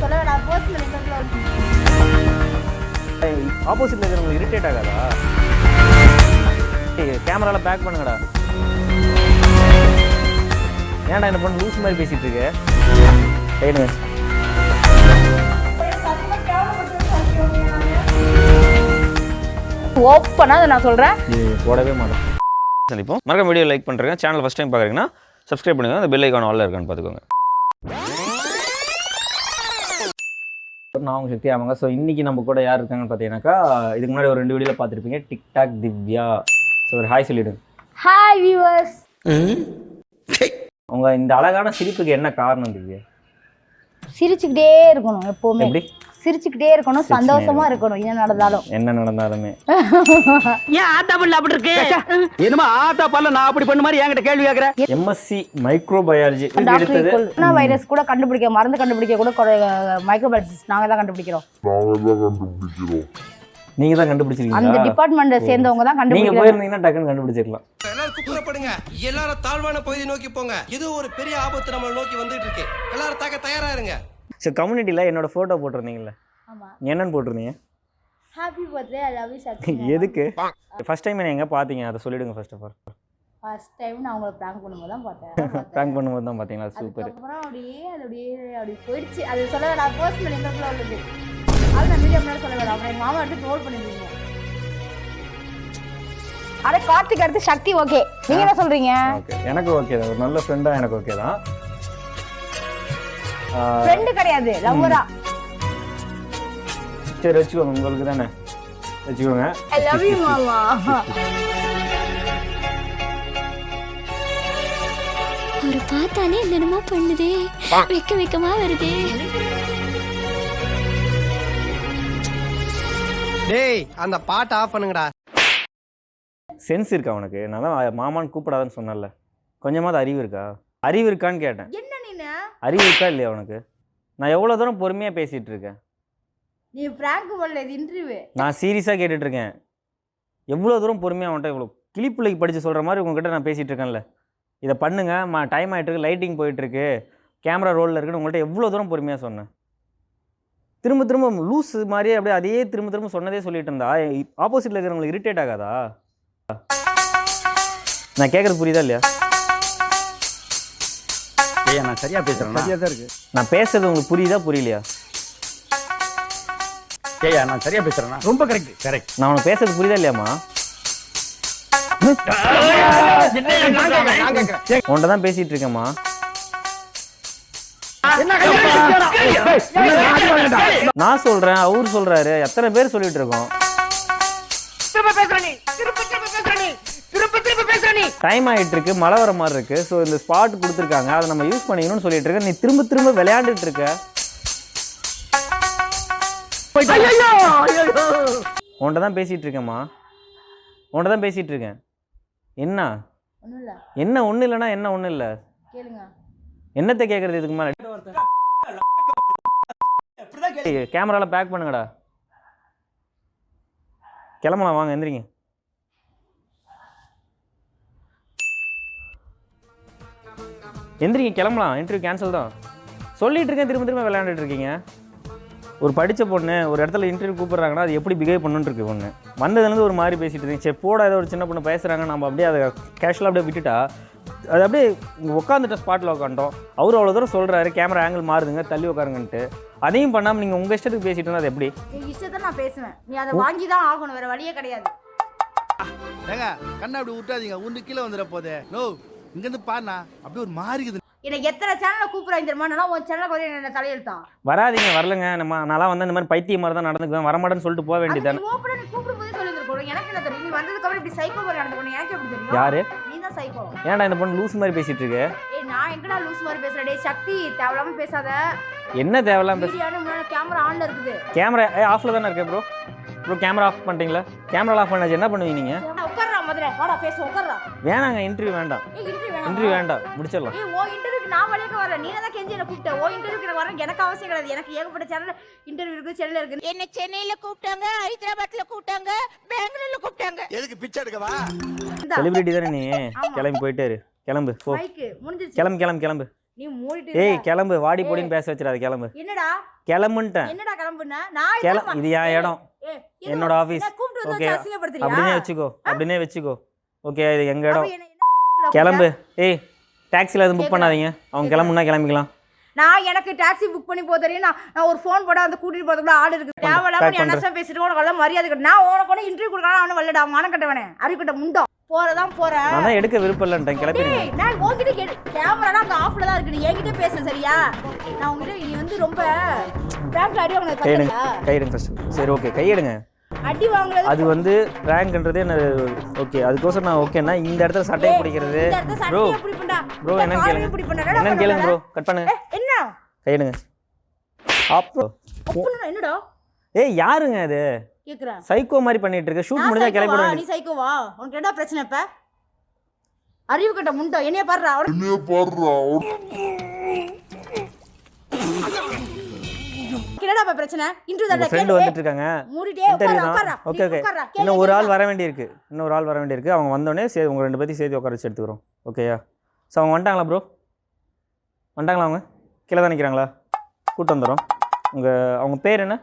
சொல்ல வேணாம் personal interview ஆப்போசிட்ல இருக்கிறவங்க இரிட்டேட் ஆகாதா? கேமரால பேக் பண்ணுங்கடா. ஏன்டா என்ன பண்ண லூஸ் மாதிரி பேசிட்டு இருக்க? ரைடுங்க ஓப்பனா அதை நான் சொல்றேன். போடவே மாட்டோம் சந்திப்போம். மறக்காம வீடியோ லைக் பண்ணுறேங்க சேனல் ஃபஸ்ட் டைம் பார்க்குறீங்கன்னா சப்ஸ்கிரைப் பண்ணுங்க அந்த பெல் ஐக்கான் ஆல்ல இருக்கான்னு பார்த்துக்கோங்க. நான் உங்க சக்தி ஆமாங்க. ஸோ இன்னைக்கு நம்ம கூட யார் இருக்காங்கன்னு பார்த்தீங்கன்னாக்கா இதுக்கு முன்னாடி ஒரு ரெண்டு வீடியோவில் பார்த்துருப்பீங்க டிக்டாக் திவ்யா. ஸோ ஒரு ஹாய் சொல்லிடுங்க ஹாய் வியூவர்ஸ் உங்க இந்த அழகான சிரிப்புக்கு என்ன காரணம் திவ்யா? சிரிச்சுக்கிட்டே இருக்கணும் எப்பவுமே. எப்படி? சிரிச்சுக்கிட்டே இருக்கணும் சந்தோஷமா இருக்கணும். என்ன நடந்தாலும். என்ன நடந்தாலுமே. ஏன் ஆத்தா பல்ல அப்படி இருக்கு? என்னமா ஆத்தா பல்ல நான் அப்படி பண்ண மாதிரி என்கிட்ட கேள்வி கேக்குற? எம்எஸ்சி மைக்ரோபயாலஜி கொரோனா வைரஸ் கூட கண்டுபிடிக்க மருந்து கண்டுபிடிக்க கூட மைக்ரோபயாலஜிஸ்ட் நாங்க தான் கண்டுபிடிக்கிறோம். நீங்க தான் அந்த கண்டுபிடிச்சிருக்கீங்களா? டிபார்ட்மெண்ட்டை சேர்ந்தவங்க தான் நீங்க கண்டுபிடிக்கிறாங்க போயிருந்தீங்கன்னா டக்குன்னு கண்டுபிடிச்சிருக்கலாம். எல்லாரும் குப்புறப்படுங்க எல்லாரும் தாழ்வான பகுதியை நோக்கி போங்க. இது ஒரு பெரிய ஆபத்து நம்மளை நோக்கி வந்துட்டு இருக்கு. எல்லாரும் தாக்க தயாரா இருங்க. சரி கம்யூனிட்டியில் என்னோட ஃபோட்டோ போட்டிருந்தீங்கல்ல? ஆமா. என்னன்னு போட்டிருந்தீங்க? Happy birthday I love you Shakti எதுக்கு? ஃபர்ஸ்ட் டைம் என்ன எங்கே பார்த்தீங்க? அதை சொல்லிடுங்க first of all first time நான் உங்களை ப்ராங்க் பண்ணும்போது தான் பார்த்தேன். ப்ராங்க் பண்ணும்போது தான் பார்த்தீங்களா? சூப்பர் அதுக்கப்புறம் அப்படியே அது அப்படியே அப்படி போயிடுச்சு. அது சொல்ல வேணாம் பர்சனல் இன்டர்வியூ உள்ளது. அது நான் வீடியோ முன்னாடி சொல்ல வேணாம். அப்புறம் எங்கள் மாமா எடுத்து ட்ரோல் பண்ணிருந்தீங்க அட கார்த்திக் அடுத்து சக்தி ஓகே நீங்க என்ன சொல்றீங்க? ஓகே எனக்கு ஓகே தான். ஒரு நல்ல ஃப்ரெண்டாக எனக்கு ஓகே தான். ஃப்ரெண்டு கிடையாது லவ்வரா சரி வச்சுக்கோங்க உங்களுக்கு தானே. வச்சுக்கோங்க. ஐ லவ் யூ மாமா. அவரை பார்த்தாலே என்னென்னமோ பண்ணுதே. வெக்க வெக்கமா வருதே. டேய் அந்த பாட்டை ஆஃப் பண்ணுங்கடா. சென்ஸ் இருக்கா உனக்கு? நான் தான் மாமான்னு கூப்பிடாதன்னு சொன்னேன்ல. கொஞ்சமாவது அறிவு இருக்கா? அறிவு இருக்கான்னு கேட்டேன். அறிவு இருக்கா இல்லையா உனக்கு? நான் எவ்வளோ தூரம் பொறுமையாக பேசிகிட்டு இருக்கேன் நீ பிராங்க் பண்ணல இது இன்டர்வியூ நான் சீரியஸாக கேட்டுட்டு இருக்கேன் எவ்வளோ தூரம் பொறுமையாக அவன்கிட்ட இவ்வளோ கிளிப்பிள்ளைக்கு படித்து சொல்கிற மாதிரி உங்ககிட்ட நான் பேசிகிட்டு இருக்கேன்ல இதை பண்ணுங்க மா டைம் ஆகிட்டு இருக்கு லைட்டிங் போயிட்டுருக்கு கேமரா ரோலில் இருக்குன்னு உங்கள்கிட்ட எவ்வளோ தூரம் பொறுமையாக சொன்னேன்? திரும்ப திரும்ப லூஸ் மாதிரியே அப்படியே அதையே திரும்ப திரும்ப சொன்னதே சொல்லிட்டு இருந்தா ஆப்போசிட்டில் இருக்கிறவங்களுக்கு இரிட்டேட் ஆகாதா? நான் கேட்குறது புரியுதா இல்லையா? ஏய் நான் சரியா பேசுறேன்? சரியா தான் இருக்கு. நான் பேசுறது உங்களுக்கு புரியுதா புரியலையா? ஏய் நான் சரியா பேசுறேன்? ரொம்ப கரெக்ட் கரெக்ட் நான் உனக்கு பேசுறது புரியுதா இல்லையாம்மா? உன்கிட்ட தான் பேசிகிட்டு இருக்கேம்மா. நான் சொல்றேன் அவர் சொல்றாரு எத்தனை பேர் சொல்லிட்டு இருக்கோம்? டைம் ஆயிட்டு இருக்கு மழை வர மாதிரி இருக்கு. ஸோ இந்த ஸ்பாட் கொடுத்துருக்காங்க. அதை நம்ம யூஸ் பண்ணிக்கணும்னு சொல்லிட்டு இருக்க. நீ திரும்ப திரும்ப விளையாண்டுட்டு இருக்க. உன்கிட்ட தான் பேசிட்டு இருக்கேம்மா. உன்கிட்ட தான் பேசிட்டு இருக்கேன். என்ன? என்ன ஒன்றும் இல்லைன்னா என்ன ஒன்றும் இல்லை? கேளுங்க. என்னத்தை கேட்குறது இதுக்கு மேலே கேமரால பேக் பண்ணுங்கடா. கிளம்பலாம் வாங்க எந்திரிங்க. எந்திரிங்க கிளம்பலாம். இன்டர்வியூ கேன்சல் தான். சொல்லிட்டு இருக்கேன் திரும்ப திரும்ப விளையாண்டுட்டு இருக்கீங்க. ஒரு படித்த பொண்ணு ஒரு இடத்துல இன்டர்வியூ கூப்பிட்றாங்கன்னா அது எப்படி பிஹேவ் பண்ணுன்னு இருக்கு பொண்ணு. வந்ததுலேருந்து ஒரு மாதிரி பேசிட்டு இருக்கீங்க. சரி போடா ஏதோ ஒரு சின்ன பொண்ணு பேசுகிறாங்க நம்ம அப்படியே அதை கேஷுவலாக அப்படியே விட்டுட்டா அது அப்படியே உட்காந்துட்ட ஸ்பாட்டில் உட்காந்துட்டோம் அவர் அவ்வளோ தூரம் சொல்கிறாரு கேமரா ஆங்கிள் மாறுதுங்க தள்ளி உட்காருங்கன்ட்டு. அதையும் பண்ணாமல் நீங்கள் உங்கள் இஷ்டத்துக்கு பேசிட்டு இருந்தா அது எப்படி? இஷ்டத்தை நான் பேசுவேன். நீ அதை வாங்கி தான் ஆகணும் வேற வழியே கிடையாது. ஏங்க கண்ணை அப்படி விட்டாதீங்க. உண்டு கீழே வந்துட போதே. நோ இங்கேருந்து பாருண்ணா அப்படியே ஒரு மாறி இருக்குது. எனக்கு எத்தனை சேனலை கூப்பிடுறாங்க தெரியுமா? நான் உன் சேனலுக்கு வந்து என்ன தலையெழுத்தான். வராதீங்க வரலங்க. நம்ம நான்லாம் வந்து இந்த மாதிரி பைத்தியம் மாதிரி தான் நடந்துக்குவேன். வரமாட்டேன்னு சொல்லிட்டு போக வேண்டியதானே நீ கூப்பிடும்போதே சொல்லியிருக்கணும் எனக்கு என்ன தெரியும்? நீ வந்ததுக்கு அப்புறம் இப்படி சைக்கோ மாதிரி நடந்துக்கணும் எனக்கு எப்படி தெரியும்? யாரு? நீ தான் சைக்கோ ஏன்டா இந்த பொண்ணு லூஸ் மாதிரி பேசிட்டு இருக்கு? ஏய் நான் எங்கடா லூஸ் மாதிரி பேசுறேன்? டேய் சக்தி தேவையில்லாம பேசாத. என்ன தேவையில்லாம் பேச கேமரா ஆன்ல இருக்குது. கேமரா ஏ ஆஃபில் தானே இருக்கேன் ப்ரோ ப்ரோ கேமரா ஆஃப் பண்ணிட்டீங்களா? கேமரா ஆஃப் பண்ணாச்சு. என்ன பண்ணுவீங்க நீங்கள் வாடா பேச உட்கார்றா. வேணாங்க இன்டர்வியூ வேண்டாம். இன்டர்வியூ வேணாம்? இன்டர்வியூ வேண்டாம் முடிச்சிடலாம். ஏய் ஓ இன்டர்வியூக்கு நான் வழியாக வரேன் நீ தான் கெஞ்சி என்ன கூப்பிட்ட? ஓ இன்டர்வியூக்கு எனக்கு வரேன் எனக்கு அவசியம் கிடையாது. எனக்கு ஏகப்பட்ட சேனல் இன்டர்வியூ இருக்கு செல்ல இருக்கு என்ன சென்னையில கூப்பிட்டாங்க ஹைதராபாத்ல கூப்பிட்டாங்க பெங்களூர்ல கூப்பிட்டாங்க. எதுக்கு பிச்சை எடுக்கவா? இந்தா, செலிபிரிட்டி தானே நீ? கிளம்பி போயிட்டே இரு. கிளம்பு போ. கிளம்பு கிளம்பு கிளம்பு. நீ மூடிட்டு ஏய். கிளம்பு வாடி போடின்னு பேச வச்சிடாத கிளம்பு. என்னடா? கிளம்புன்ட்டேன். என்னடா கிளம்புன? நான்? இது என் இடம். என்னோட என்ன வந்து ஓகே? அப்படின்னே வச்சுக்கோ அப்படின்னே வச்சுக்கோ. ஓகே இது எங்க இடம்? என்ன- என்ன கிளம்பு. ஏய் டாக்ஸியில் எதுவும் புக். பண்ணாதீங்க. அவங்க கிளம்புனா கிளம்பிக்கலாம். நான் எனக்கு டாக்ஸி புக் பண்ணி போக தெரியும். நான் நான் ஒரு ஃபோன் போட வந்து கூட்டிட்டு போறதுக்குள்ள ஆள் இருக்கு. தேவையில்லாம நீ அனசம் பேசிட்டு உனக்கு மரியாதை கட்டு நான் உனக்கு இன்டர்வியூ கொடுக்கலாம் அவனு வரலடா மனம் கட்டவனே. அறிவிக்கிட்ட முண்டம். போறதான் போறேன் நான் எடுக்க விருப்பம் இல்லைன்ட்டேன் டேய், நான் உன்கிட்ட கேடு கேமரா அங்க ஆஃப்ல தான் இருக்கு. நீ என்கிட்ட பேச சரியா? நான் உன்கிட்ட நீ வந்து ரொம்ப பிராங்க்ல அடி வாங்கினது கையெடுங்க கையெடுங்க ஃபர்ஸ்ட் சரி ஓகே கையெடுங்க அடி வாங்குறது அது வந்து ரேங்க்ன்றது என்ன ஓகே அதுக்கோசரம் நான் ஓகேன்னா இந்த இடத்துல சட்டையை பிடிக்கிறது. ப்ரோ ப்ரோ என்னன்னு கேளுங்க. என்னன்னு கேளுங்க ப்ரோ கட் பண்ணுங்க என்ன? கையெடுங்க அப்போ என்னடா? ஏய் யாருங்க அது? கேக்குறேன் சைக்கோ மாதிரி பண்ணிட்டு இருக்க. ஷூட் முடிஞ்சா psycho கிளம்பிட வா? வேண்டியது. நீ சைக்கோவா உனக்கு என்ன பிரச்சனை இப்ப? அறிவு கட்ட முண்டோ. என்னைய பாடுறா. அவன என்னடா இப்ப பிரச்சனை? உங்க தான் ஃப்ரெண்டு வந்துட்டு இருக்காங்க மூடிட்டே உட்கார ஓகே ஓகே இன்னும் ஒரு ஆள் வர வேண்டியிருக்கு. இன்னும் ஒரு ஆள் வர வேண்டியிருக்கு. அவங்க வந்தோடனே சரி உங்க ரெண்டு பேத்தையும் சேர்த்து உட்கார வச்சு எடுத்துக்கிறோம். ஓகேயா ஸோ அவங்க வந்துட்டாங்களா ப்ரோ வந்துட்டாங்களா அவங்க? கீழே தான் நிற்கிறாங்களா கூட்டு வந்துடும் உங்கள் அவங்க பேர் என்ன?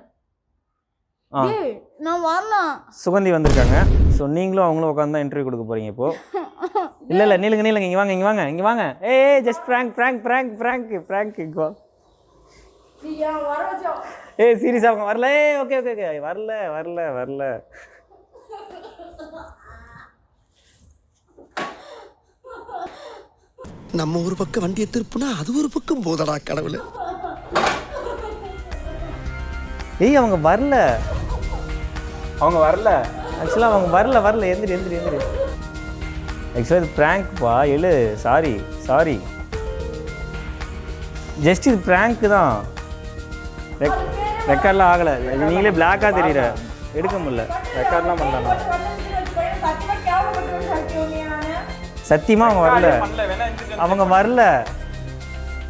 ஆ. நான் வரலாம். சுகந்தி வந்திருக்காங்க. ஸோ நீங்களும் அவங்களும் உட்காந்து தான் இன்டர்வியூ கொடுக்க போகிறீங்க இப்போது இல்லை இல்லை நீளுங்க நீளுங்க இங்கே வாங்க இங்கே வாங்க இங்கே வாங்க. ஏ just prank prank prank prank prank இங்கே வா. ஏய் சீரியஸாக அவங்க வரல. ஏ ஓகே ஓகே ஓகே வரல வரல வரல. நம்ம ஒரு பக்கம் வண்டியை திருப்புனா அது ஒரு பக்கம் போதடா கடவுளே. ஏய் அவங்க வரல. அவங்க வரல. ஆக்சுவலாக அவங்க வரல வரல. எந்திரி எந்திரி எந்திரி. ஆக்சுவலாக இது ப்ராங்க்ப்பா எழு சாரி சாரி ஜஸ்ட் இது ப்ராங்க் தான். ரெக் ரெக்கார்ட்லாம் ஆகலை. நீங்களே பிளாக்காக தெரியுற. எடுக்க முடியல. ரெக்கார்ட்லாம் பண்ணலாம் சத்தியமாக அவங்க வரல. அவங்க வரல.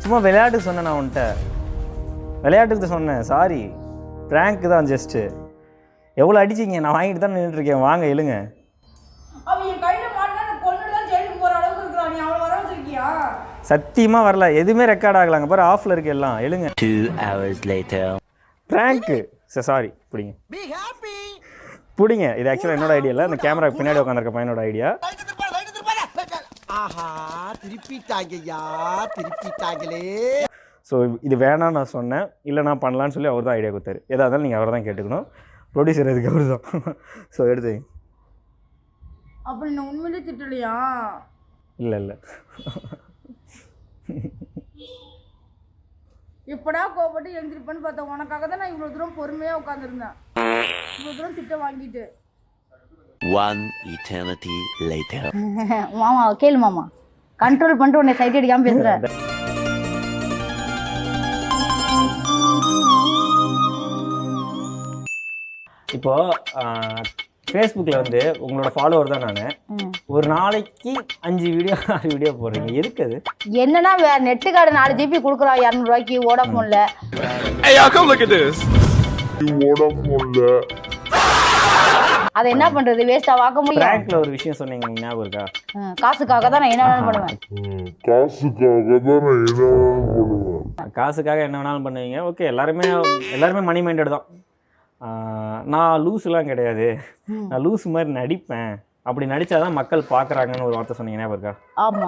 சும்மா விளையாட்டுக்கு சொன்னேன் நான் உன்கிட்ட விளையாட்டுக்கு சொன்னேன். சாரி ப்ராங்க் தான் ஜஸ்ட்டு எவ்வளோ அடிச்சிங்க? நான் வாங்கிட்டு தான் நின்றுட்டு இருக்கேன் வாங்க எழுங்க. சத்தியமாக வரல. எதுவுமே ரெக்கார்ட் ஆகலாங்க. பாரு ஆஃபில் இருக்கு எல்லாம். எழுங்க. Two hours later. ப்ராங்க்கு சார் சாரி பிடிங்க. பிடிங்க. இது ஆக்சுவலாக என்னோட ஐடியா இல்லை. அந்த கேமரா பின்னாடி உட்காந்துருக்க பையனோட ஐடியா ஆஹா திருப்பிட்டாங்கய்யா. திருப்பிட்டாங்களே. ஸோ இது வேணாம்னு நான் சொன்னேன். இல்லை நான் பண்ணலான்னு சொல்லி அவர் தான் ஐடியா கொடுத்தாரு. எதாக இருந்தாலும் நீங்கள் அவரை தான் கேட்டுக்கணும். ப்ரொடியூசர் அதுக்கு அவர் தான் ஸோ எடுத்து. அப்படி நான் உண்மையிலே திட்டலையா? இல்லை இல்லை. எப்படா கோபப்பட்டு எழுந்திருப்பேன்னு பார்த்தா உனக்காக தான் நான் இவ்வளோ தூரம் பொறுமையாக உட்காந்துருந்தேன் இவ்வளோ தூரம் திட்ட வாங்கிட்டு. One eternity later. மாமா கேளு மாமா. கண்ட்ரோல் பண்ணிட்டு உன்னை சைட் அடிக்காம பேசுகிறேன் இப்போ ஃபேஸ்புக்கில் வந்து உங்களோட ஃபாலோவர் தான் நான். ஒரு நாளைக்கு அஞ்சு வீடியோ ஆறு வீடியோ போடுறீங்க. எதுக்கு அது? என்னன்னா வேற நெட்டு கார்டு நாலு ஜிபி கொடுக்குறான் இரநூறுவாய்க்கு ஓடாஃபோனில் அதை என்ன பண்றது? வேஸ்டா வாக்க முடியும். ப்ராங்க்ல ஒரு விஷயம் சொன்னீங்க ஞாபகம் இருக்கா? ம், காசுக்காக தான் நான் என்ன வேணாலும் பண்ணுவேன். காசுக்காக என்ன வேணாலும் பண்ணுவீங்க? ஓகே எல்லாருமே எல்லாருமே மணி மைண்டட் தான். நான் லூஸ்லாம் கிடையாது. நான் லூஸ் மாதிரி நடிப்பேன். அப்படி நடிச்சாதான் மக்கள் பார்க்கறாங்கன்னு ஒரு வார்த்தை சொன்னீங்க ஞாபகம் இருக்கா? ஆமா.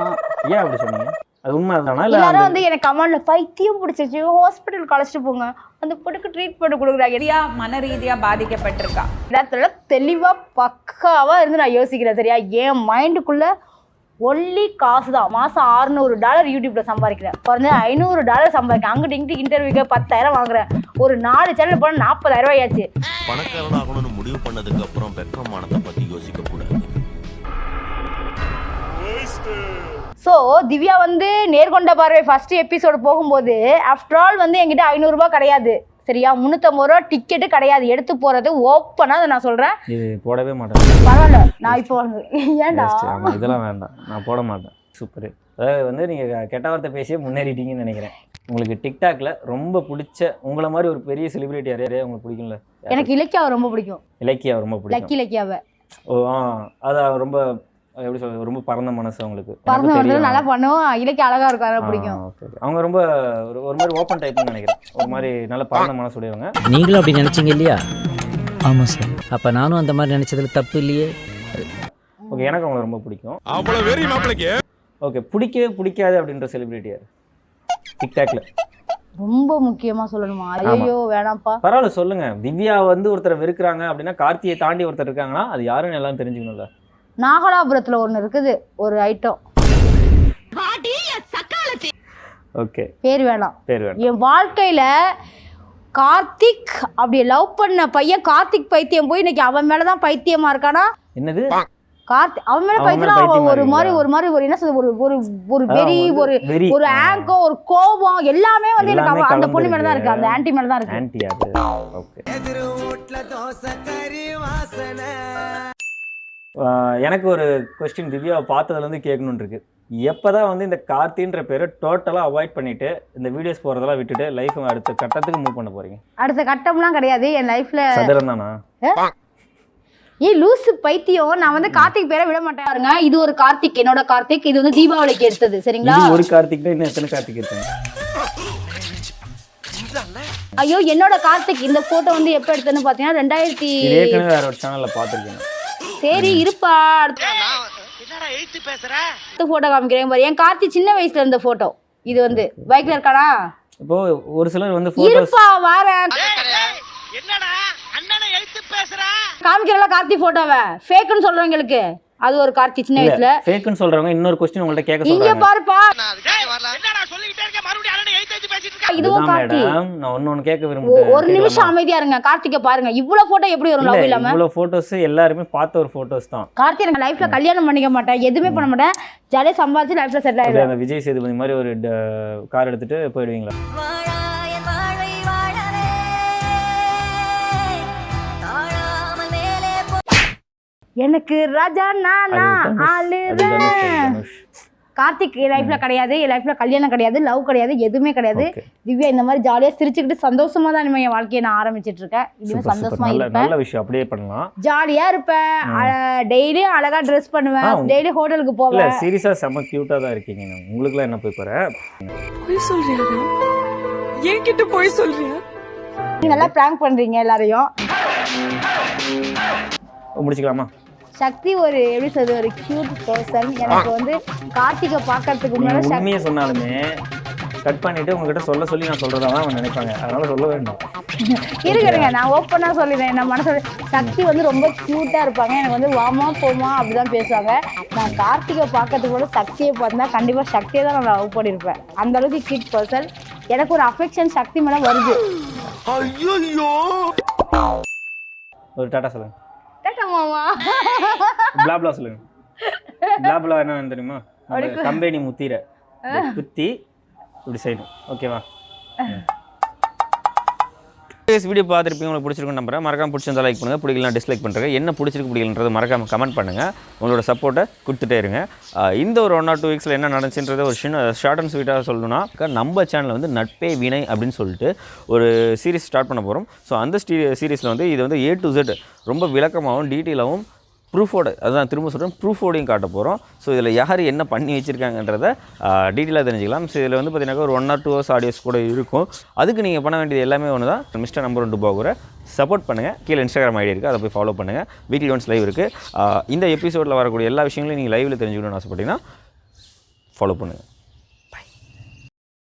ஏன் அப்படி சொன்னீங்க? அது உண்மை தானா இல்லை எல்லாரும் வந்து எனக்கு கமெண்ட்ல பைத்தியம் பிடிச்சிச்சு ஹாஸ்பிட்டலுக்கு அழைச்சிட்டு போங்க. அந்த பொண்ணுக்கு ட்ரீட்மெண்ட் கொடுக்குறாங்க. ரீதியா மன ரீதியா பாதிக்கப்பட்டிருக்கா. இடத்துல தெளிவா பக்காவா இருந்து நான் யோசிக்கிறேன் சரியா? என் மைண்டுக்குள்ள ஒன்லி காசு தான். மாசம் அறுநூறு டாலர் யூடியூப்ல சம்பாதிக்கிறேன். குறைஞ்ச ஐநூறு டாலர் சம்பாதிக்கிறேன். அங்கிட்டு இங்கிட்டு இன்டர்வியூக்கு பத்தாயிரம் வாங்குறேன். ஒரு நாலு சேனல் போனால் நாற்பதாயிரம் ரூபாய் ஆச்சு. பணக்காரனாகணும்னு முடிவு பண்ணதுக்கு அப்புறம் வெக்கமானதை பத்தி யோசிக்க கூடாது. ஸோ திவ்யா வந்து நேர்கொண்ட பார்வை ஃபர்ஸ்ட் எபிசோடு போகும்போது ஆஃப்டர் ஆல் வந்து என்கிட்ட ஐநூறுரூபா கிடையாது. சரியா? முந்நூற்றம்பது ரூபா டிக்கெட்டு கிடையாது. எடுத்து போகிறது ஓப்பனாக அதை நான் சொல்கிறேன் இது போடவே மாட்டேன். பரவாயில்ல. நான் இப்போ ஏன்டா? இதெல்லாம் வேண்டாம். நான் போட மாட்டேன். சூப்பர் அதாவது வந்து நீங்கள் கெட்ட வார்த்தை பேசியே முன்னேறிட்டீங்கன்னு நினைக்கிறேன். உங்களுக்கு டிக்டாக்ல ரொம்ப பிடிச்ச உங்களை மாதிரி ஒரு பெரிய செலிபிரிட்டி யாரையா உங்களுக்கு பிடிக்கும்ல? யாரு? எனக்கு இலக்கியாவை ரொம்ப பிடிக்கும். இலக்கியா ரொம்ப பிடிக்கும். லக்கி இலக்கியாவை ஓ ஆ. அது ரொம்ப எப்படி சொல்றது ரொம்ப பரந்த மனசு அவங்களுக்கு. வந்து தெரியும். நல்லா பண்ணுவோம். இலக்கிய அழகா இருக்கும் அதனால பிடிக்கும். அவங்க ரொம்ப ஒரு ஒரு மாதிரி ஓப்பன் டைப்னு நினைக்கிறேன். ஒரு மாதிரி நல்ல பரந்த மனசுடையவங்க. நீங்களும் அப்படி நினைச்சீங்க இல்லையா? ஆமாம் சார் அப்போ நானும் அந்த மாதிரி நினைச்சதுல தப்பு இல்லையே? ஓகே எனக்கு அவங்களை ரொம்ப பிடிக்கும். அவ்வளவு வெறி மாப்பிளைக்கு. ஓகே பிடிக்கவே பிடிக்காது அப்படின்ற செலிபிரிட்டி யார்? டிக்டாக்ல ரொம்ப முக்கியமா சொல்லணுமா? ஐயோ வேணாம்ப்பா. பரவாயில்ல சொல்லுங்க. திவ்யா வந்து ஒருத்தரை வெறுக்கிறாங்க அப்படின்னா கார்த்தியை தாண்டி ஒருத்தர் இருக்காங்கன்னா அது யாருன்னு எல்லாம் தெரிஞ்சுக்கணும்ல. நாகலாபுரத்துல ஒண்ணு இருக்குது ஒரு ஐட்டம் ஓகே. பேர் வேணாம். பேர் வேணும். என் வாழ்க்கையில கார்த்திக் அப்படி லவ் பண்ண பையன் கார்த்திக் பைத்தியம் போய் இன்னைக்கு அவன் மேலதான் பைத்தியமா இருக்கானா? என்னது? கார்த்திக் அவன் மேல மேல பைத்தியம் அவன் ஒரு மாதிரி? ஒரு மாதிரி ஒரு என்ன சொல்றது ஒரு ஒரு ஒரு வெறி ஒரு. ஒரு. ஆங்கோ ஒரு கோபம் எல்லாமே வந்து எனக்கு அவன் அந்த பொண்ணு மேல தான். இருக்கு அந்த ஆன்ட்டி மேல தான் இருக்கு. ஆன்டி அது. ஓகே எனக்கு ஒரு கொஸ்டின் திவ்யாவை பார்த்ததுலேருந்து கேட்கணுன்னு இருக்கு எப்பதான் வந்து இந்த கார்த்தின்ற பேரை டோட்டலாக அவாய்ட் பண்ணிட்டு இந்த வீடியோஸ் போகிறதெல்லாம் விட்டுட்டு லைஃப் அடுத்த கட்டத்துக்கு மூவ் பண்ண போறீங்க? அடுத்த கட்டம்லாம் கிடையாது. என் லைஃப்ல சதுரம் தானா? லூசு பைத்தியம் நான் வந்து கார்த்திக் பேரை விட மாட்டேன் பாருங்க. இது ஒரு கார்த்திக் என்னோட கார்த்திக். இது வந்து தீபாவளிக்கு எடுத்தது. சரிங்களா? ஒரு கார்த்திக்னா இன்னும் எத்தனை கார்த்திக் இருக்காங்க ஐயோ என்னோட கார்த்திக் இந்த போட்டோ வந்து எப்ப எடுத்தேன்னு பாத்தீங்கன்னா ரெண்டாயிரத்தி வேற ஒரு சேனல்ல பார்த்துருக்கேன். சரி இருப்பா. அடுத்த போட்டோ காமிக்கிறேன் பாரு. என் கார்த்தி சின்ன வயசுல இருந்த போட்டோ இது வந்து பைக்ல இருக்கானா? இப்போ ஒரு சிலர் வந்து இருப்பா வாரேன். காமிக்கிறல கார்த்தி போட்டோவை ஃபேக்குன்னு சொல்றவங்களுக்கு. அது ஒரு கார்த்தி சின்ன வயசுல. ஃபேக்குன்னு சொல்றவங்க இன்னொரு கொஸ்டின் உங்கள்ட்ட கேட்க இங்க பாருப்பா இதுவும் கார்த்தி. நான் ஒன்னு ஒன்னு கேட்க விரும்புறேன் ஒரு நிமிஷம் அமைதியா இருங்க. கார்த்திகை பாருங்க. இவ்வளவு போட்டோ எப்படி வரும் லவ் இல்லாம? இவ்வளவு போட்டோஸ் எல்லாருமே பார்த்த ஒரு போட்டோஸ் தான். கார்த்தி எனக்கு லைஃப்ல கல்யாணம் பண்ணிக்க மாட்டேன். எதுவுமே பண்ண மாட்டேன். ஜாலியா சம்பாதிச்சு லைஃப்ல செட்டில் ஆயிடுவேன் அந்த விஜய் சேதுபதி மாதிரி ஒரு கார் எடுத்துட்டு போயிடுவீங்களா? எனக்கு ராஜா நானா ஆளுறேன். கார்த்திக் என் லைஃப்ல கிடையாது என் லைஃப்ல கல்யாணம் கிடையாது லவ் கிடையாது எதுவுமே கிடையாது. திவ்யா இந்த மாதிரி ஜாலியா சிரிச்சுக்கிட்டு சந்தோஷமா தான் இனிமே என் வாழ்க்கையை நான் ஆரம்பிச்சிட்டு இருக்கேன் இனிமே. சந்தோஷமா இருப்பேன். நல்ல விஷயம். அப்படியே பண்ணலாம். ஜாலியா இருப்பேன். டெய்லியும் அழகா ட்ரெஸ் பண்ணுவேன். டெய்லி ஹோட்டலுக்கு இல்ல போவேன். சீரியஸா செம்ம கியூட்டா தான் இருக்கீங்க. உங்களுக்குலாம் என்ன போய் போற? போய் சொல்றியா என்கிட்ட போய் சொல்றியா? நல்லா பிராங்க் பண்றீங்க எல்லாரையும். முடிச்சுக்கலாமா? சக்தி ஒரு எப்படி சொல்றது ஒரு கியூட் பர்சன் எனக்கு வந்து கார்த்திகை பார்க்கறதுக்கு முன்னாடி சக்தி உண்மையை சொன்னாலுமே கட் பண்ணிட்டு உங்ககிட்ட சொல்ல சொல்லி நான் சொல்றதா தான் அவங்க நினைப்பாங்க. அதனால சொல்ல வேண்டாம். இருக்கிறேங்க நான் ஓப்பனாக சொல்லிடுறேன். நான் மனசோட சக்தி வந்து ரொம்ப க்யூட்டாக இருப்பாங்க. எனக்கு வந்து வாமா போமா அப்படிதான் பேசுவாங்க. நான் கார்த்திகை பார்க்கறதுக்கு கூட சக்தியை பார்த்தா கண்டிப்பாக சக்தியை தான் நான் லவ் பண்ணியிருப்பேன் அந்த அளவுக்கு கியூட் பர்சன் எனக்கு ஒரு அஃபெக்ஷன் சக்தி மேலே வருது. ஒரு டாட்டா சொல்லுங்க. மாமா. பிளா பிளா சொல்லுங்க. பிளா பிளா என்னன்னு தெரியுமா? கம்பெனி முத்திர. குத்தி இப்படி செய்யணும். ஓகேவா வீடியோ பார்த்துருப்பீங்க உங்களுக்கு பிடிச்சிருக்கும் நம்புறேன். மறக்காம பிடிச்சிருந்தா லைக் பண்ணுங்க. பிடிக்கலாம் டிஸ்லைக் பண்ணுறேன் என்ன பிடிச்சிருக்கு பிடிக்கலன்றது மறக்காம கமெண்ட் பண்ணுங்க. உங்களோட சப்போர்ட்டை கொடுத்துட்டே இருங்க. இந்த ஒரு ஒன் ஆர் டூ வீக்ஸில் என்ன நடந்துச்சுன்றத ஒரு சின்ன ஷார்ட் அண்ட் ஸ்வீட்டாக சொல்லணும்னா நம்ம சேனலில் வந்து நட்பே வினை அப்படின்னு சொல்லிட்டு ஒரு சீரிஸ் ஸ்டார்ட் பண்ண போகிறோம் ஸோ அந்த சீரீஸில் வந்து இது வந்து ஏ டு ஜெட் ரொம்ப விளக்கமாகவும் டீட்டெயிலாகவும் ப்ரூஃபோட அதுதான் திரும்ப சொல்கிறேன் ப்ரூஃபோடையும் காட்ட போகிறோம் ஸோ இதில் யார் என்ன பண்ணி வச்சுருக்காங்கன்றத டீட்டெயிலாக தெரிஞ்சுக்கலாம். ஸோ இதில் வந்து பார்த்தீங்கன்னா ஒரு one or two hours audios கூட இருக்கும். அதுக்கு நீங்கள் பண்ண வேண்டியது எல்லாமே ஒன்று தான் மிஸ்டர் நம்பர் ஒன் கூட சப்போர்ட் பண்ணுங்கள் கீழே இன்ஸ்டாகிராம் ஐடி இருக்குது அதை போய் ஃபாலோ பண்ணுங்கள் வீக்லி ஒன்ஸ் லைவ் இருக்குது இந்த எபிசோடில் வரக்கூடிய எல்லா விஷயங்களையும் நீங்கள் லைவில் தெரிஞ்சுக்கணும்னு ஆசைப்பட்டீங்கன்னா ஃபாலோ பண்ணுங்கள்